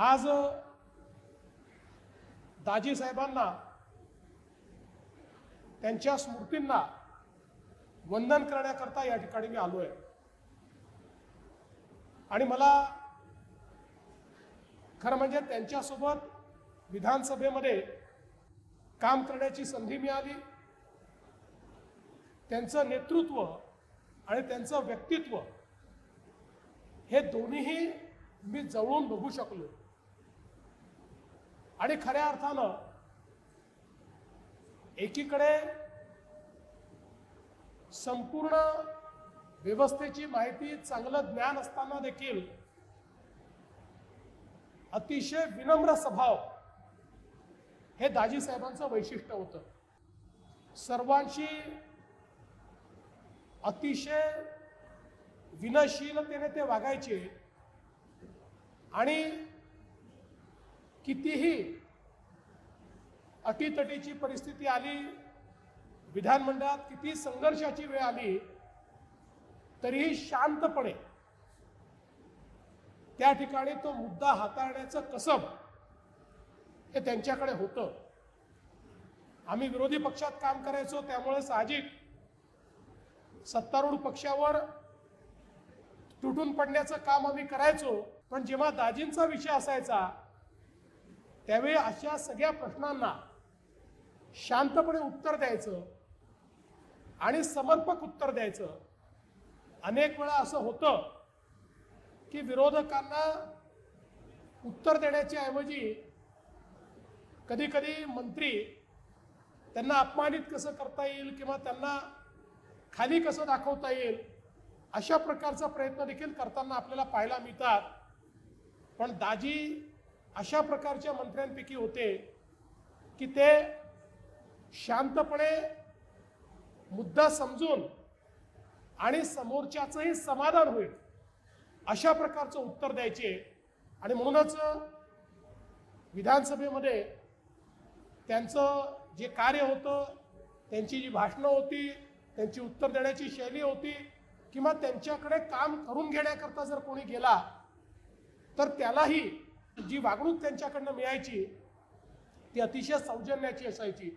आज दाजी साहेबांना त्यांच्या स्मृतींना वंदन करण्याकरता या ठिकाणी मी आलो आहे आणि मला खरं म्हणजे त्यांच्यासोबत विधानसभेमध्ये काम करण्याची संधी मिळाली. त्यांचं नेतृत्व आणि त्यांचं व्यक्तित्व हे दोन्हीही मी जवळून बघू शकलो. आणि खऱ्या अर्थानं एकीकडे संपूर्ण व्यवस्थेची माहिती चांगलं ज्ञान असताना देखील अतिशय विनम्र स्वभाव हे दाजी साहेबांचं वैशिष्ट्य होतं. सर्वांशी अतिशय विनयशीलतेने ते वागायचे आणि कितीही अटीतटीची परिस्थिती आली विधानमंडळात किती संघर्षाची वेळ आली तरीही शांतपणे त्या ठिकाणी तो मुद्दा हाताळण्याचं कसब हे त्यांच्याकडे होतं. आम्ही विरोधी पक्षात काम करायचो त्यामुळे साहजिक सत्तारूढ पक्षावर तुटून पडण्याचं काम आम्ही करायचो पण जेव्हा दाजींचा विषय असायचा त्यावेळी अशा सगळ्या प्रश्नांना शांतपणे उत्तर द्यायचं आणि समर्पक उत्तर द्यायचं. अनेक वेळा असं होतं की विरोधकांना उत्तर देण्याच्या ऐवजी कधी कधी मंत्री त्यांना अपमानित कसं करता येईल किंवा त्यांना खाली कसं दाखवता येईल अशा प्रकारचा प्रयत्न देखील करताना आपल्याला पाहायला मिळतात. पण दाजी अशा प्रकारच्या मंत्र्यांपैकी होते की ते शांतपणे मुद्दा समजून आणि समोरच्याचंही समाधान होईल अशा प्रकारचं उत्तर द्यायचे. आणि म्हणूनच विधानसभेमध्ये त्यांचं जे कार्य होतं त्यांची जी भाषणं होती त्यांची उत्तर देण्याची शैली होती किंवा त्यांच्याकडे काम करून घेण्याकरता जर कोणी गेला तर त्यालाही जी वागणूक त्यांच्याकडनं मिळायची ती अतिशय सौजन्याची असायची.